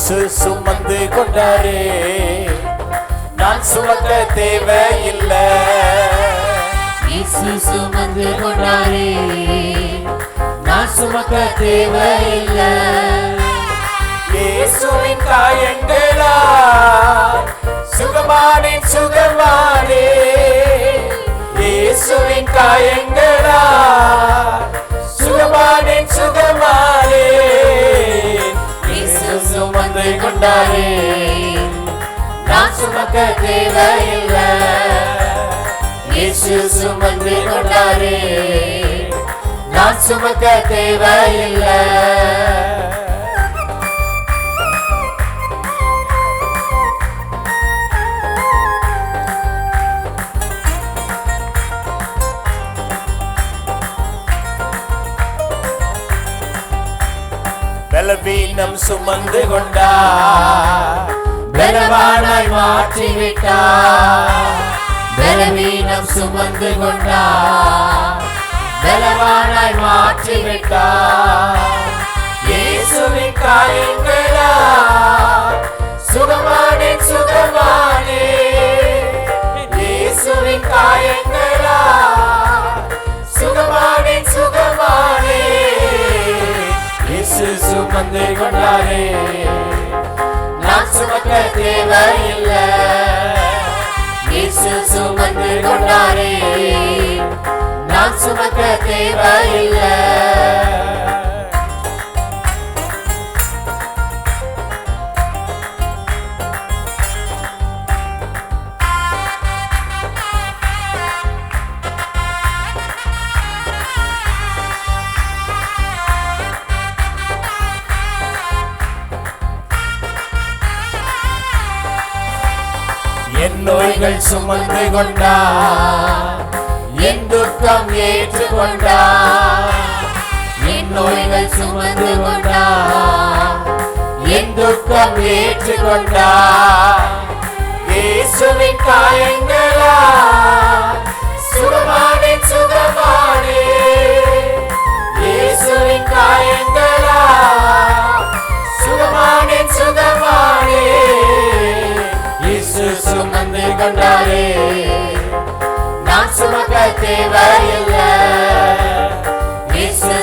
இயேசு சுமந்து கொண்டாரே. நான் சுமக்க தேவையில்லை. இயேசு சுமந்து கொண்டாரே. நான் சுமக்க தேவையில்லை. இயேசுவின் காயங்களா சுகமானேன் சுகமானே இயேசுவின் காயங்களா கொண்டாரே. நான் சுமக்க தேவையில்லை. இயேசு சுமந்து கொண்டாரே. நான் சுமக்க தேவையில்லை. பலவீனம் சுமந்து கொண்டா. பலவானாய் மாற்றிவிட்டார் பலவீனம் சுமந்து கொண்டார் பலவானாய் மாற்றிவிட்டார் இயேசுவின் காயங்களா. சுகமானே சுகமா. தேவையில்லை இயேசு சுமந்து கொண்டாரே. நான் சுமக்க தேவ என் நோய்கள் சுமந்து கொண்டா என் துக்கம் ஏற்றுக்கொண்டார் என் நோய்கள் சுமந்து கொண்டா என் துக்கம் ஏற்றுக்கொண்டார் இயேசுவின் காயங்களா சுமந்து கொண்டாரே நான் சுமக்க தேவையில்லை.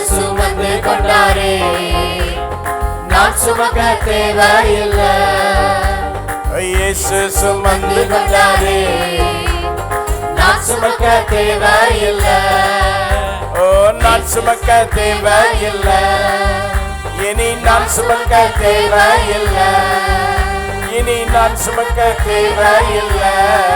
சுமந்து கொண்டாரே. நான் சுமக்க தேவையில்லை. இயேசு சுமந்து கொண்டாரே. நான் சுமக்க தேவையில்லை. ஓ நான் சுமக்க தேவையில்லை. இனி நான் சுமக்க தேவையில்லை. இனி நான் சுமக்க தேவையில்லை.